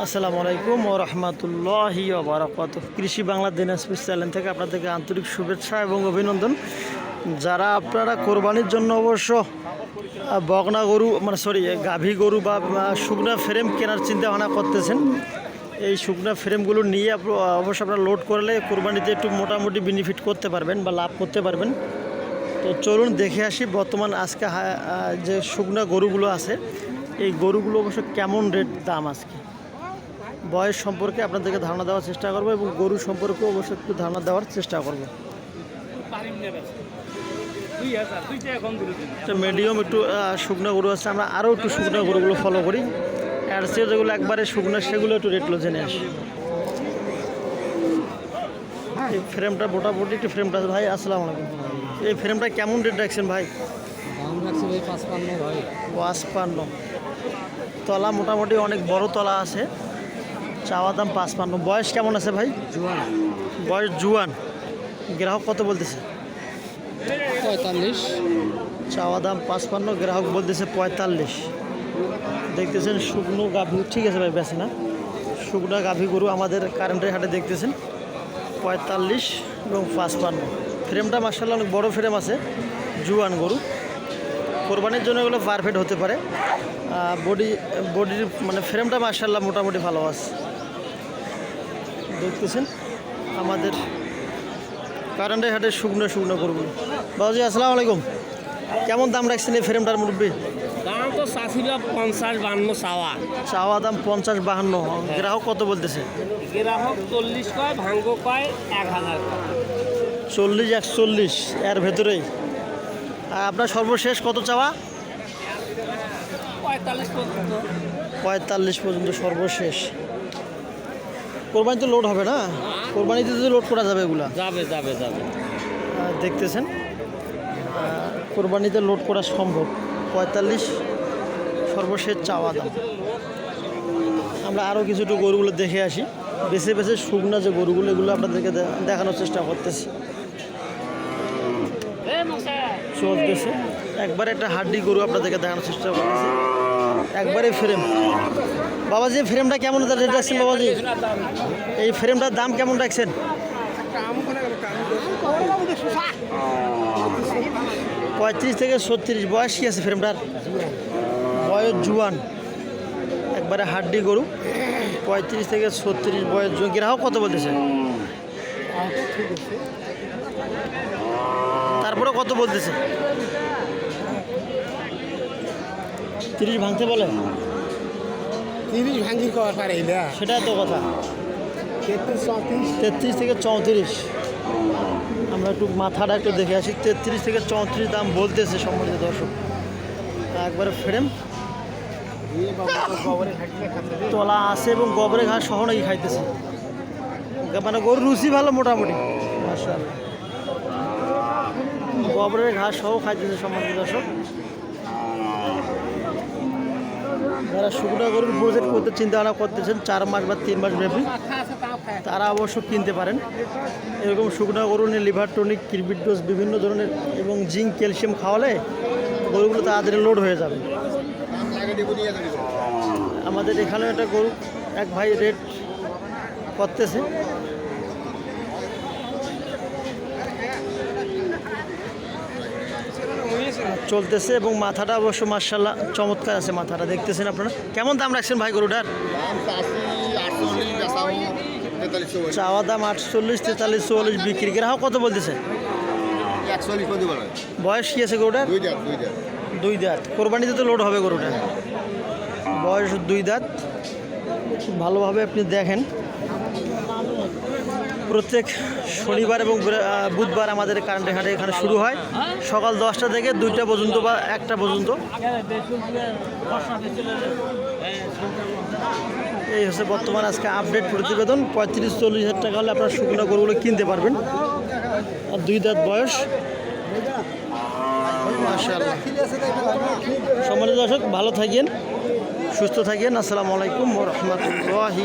আসসালামু আলাইকুম ও রহমতুল্লাহি বারাকাত কৃষি বাংলা দিনাজপুর চ্যানেল থেকে আপনাদেরকে আন্তরিক শুভেচ্ছা এবং অভিনন্দন। যারা আপনারা কোরবানির জন্য অবশ্য বগনা গরু মানে সরি গাভী গরু বা শুকনা ফ্রেম কেনার চিন্তা ভাবনা করতেছেন, এই শুকনা ফ্রেমগুলো নিয়ে অবশ্য আপনারা লোড করলে কোরবানিতে একটু মোটামুটি বেনিফিট করতে পারবেন বা লাভ করতে পারবেন। তো চলুন দেখে আসি বর্তমান আজকে যে শুকনা গরুগুলো আছে, এই গরুগুলো অবশ্য কেমন রেট দাম আজকে? বয়স সম্পর্কে আপনাদেরকে ধারণা দেওয়ার চেষ্টা করব এবং গরু সম্পর্কে অবশ্যই একটু ধারণা দেওয়ার চেষ্টা করব। মিডিয়াম একটু শুকনো গরু আছে আমরা আরও একটু শুকনো গরুগুলো ফলো করি। আর সে যেগুলো একবারে শুকনো সেগুলো একটু রেটগুলো জেনে আসি। এই ফ্রেমটা মোটামুটি একটু ফ্রেমটা আছে। ভাই আসসালামু আলাইকুম। এই ফ্রেমটা কেমন রেট রাখছেন ভাই। পাঁচপান্ন। তলা মোটামুটি অনেক বড় তলা আছে। চাওয়া দাম পাঁচপান্ন। বয়স কেমন আছে ভাই? জোয়ান। বয়স জুয়ান। গ্রাহক কত বলতেছে? পঁয়তাল্লিশ। চাওয়া দাম পাঁচপান্ন গ্রাহক বলতেছে পঁয়তাল্লিশ। দেখতেছেন শুকনো গাভী ঠিক আছে ভাই বেছে না শুকনো গাভী গরু আমাদের কারেন্টের হাটে দেখতেছেন। পঁয়তাল্লিশ এবং পাঁচপান্ন। ফ্রেমটা মার্শাল্লাহ অনেক বড় ফ্রেম আছে। জুয়ান গরু। কোরবানির জন্য এগুলো পারফেক্ট হতে পারে। বডি বডির মানে ফ্রেমটা মার্শাল্লাহ মোটামুটি ভালো আছে। দেখতেছেন। আমাদের কারেন্টের হাটে শুকনো শুকনো গরুগুলো বাবুজি আসসালামু আলাইকুম। কেমন দাম রাখছেন এই ফ্রেমটার মুরব্বী? দাম তো চাষিরা পঞ্চাশ বান্ন চাওয়া। চাওয়া দাম পঞ্চাশ বাহান্ন। গ্রাহক কত বলতেছে? গ্রাহক চল্লিশ কয় ভাঙ্গ কয় এক হাজার চল্লিশ একচল্লিশ এর ভেতরেই। আর আপনার সর্বশেষ কত চাওয়া? পঁয়তাল্লিশ পর্যন্ত। পঁয়তাল্লিশ পর্যন্ত সর্বশেষ। কোরবানি তো লোড হবে না? কোরবানিতে তো লোড করা যাবে এগুলা? যাবে যাবে যাবে। দেখতেছেন। কোরবানিতে লোড করা সম্ভব। পঁয়তাল্লিশ সর্বশেষ চাওয়া দাম। আমরা আরও কিছু একটু গরুগুলো দেখে আসি। বেছে বেছে শুকনা যে গরুগুলো এগুলো আপনাদেরকে দেখানোর চেষ্টা করতেছি। চলতেছে। একবার একটা হাড্ডি গরু আপনাদেরকে দেখানোর চেষ্টা করতেছি। একবারে ফ্রেম বাবাজি ফ্রেমটা কেমন রেট রাখছেন বাবাজি? এই ফ্রেমটার দাম কেমন রাখছেন? পঁয়ত্রিশ থেকে ছত্রিশ, বয়স কি আছে ফ্রেমটার বয়স জুয়ান। একবারে হাড্ডি গরু। পঁয়ত্রিশ থেকে ছত্রিশ বয়স জুয়ান। গ্রাহক কত বলতেছে? তারপরে কত বলতেছে? তিরিশ ভাঙতে বলে? তিরিশ ভাঙ্গি করা পারে না সেটাই তো কথা। তেত্রিশ চৌত্রিশ? তেত্রিশ থেকে চৌত্রিশ। আমরা একটু মাথাটা একটু দেখে আসি। তেত্রিশ থেকে চৌত্রিশ দাম বলতেছে সম্মানিত দর্শক। একবারে ফ্রেম। তলা আছে এবং গোবরে ঘাস সহ নাকি খাইতেছে। মানে গরুর রুচি ভালো মোটামুটি। মাশাআল্লাহ। গোবরের ঘাস সহ খাইতেছে সম্মানিত দর্শক। যারা শুকনো গরুর প্রজেক্ট করতে চিন্তা ভাবনা করতেছেন, চার মাস বা তিন মাস ব্যাপী। তারা অবশ্য কিনতে পারেন। এরকম শুকনো গরু নিয়ে লিভার টনিক ডোজ বিভিন্ন ধরনের এবং জিঙ্ক, ক্যালসিয়াম খাওয়ালে গরুগুলো তাড়াতাড়ি লোড হয়ে যাবে। আমাদের এখানেও একটা গরু, এক ভাই রেট করতেছে। চলতেছে এবং মাথাটা অবশ্য মার্শাল্লাহ চমৎকার আছে মাথাটা, দেখতেছেন আপনারা? কেমন দাম রাখছেন ভাই গরুটার? চাওয়া দাম আটচল্লিশ, তেতাল্লিশ, চুয়াল্লিশ বিক্রি। গ্রাহক কত বলতেছে? বয়স কি আছে গরুটার? দুই দাঁত। কোরবানিতে তো লোড হবে গরুটা বয়স দুই দাঁত। ভালোভাবে আপনি দেখেন। প্রত্যেক শনিবার এবং বুধবার আমাদের কারেন্টের হাটে এখানে শুরু হয়। সকাল দশটা থেকে দুইটা পর্যন্ত বা একটা পর্যন্ত। এই হচ্ছে বর্তমান আজকে আপডেট প্রতিবেদন। পঁয়ত্রিশ, চল্লিশ হাজার টাকা হলে আপনার শুকনো গরুগুলো কিনতে পারবেন। আর দুই দাঁত বয়স। মাশাআল্লাহ। সম্মানিত দর্শক, ভালো থাকেন, সুস্থ থাকেন। আসসালামু আলাইকুম রহমতুল্লাহি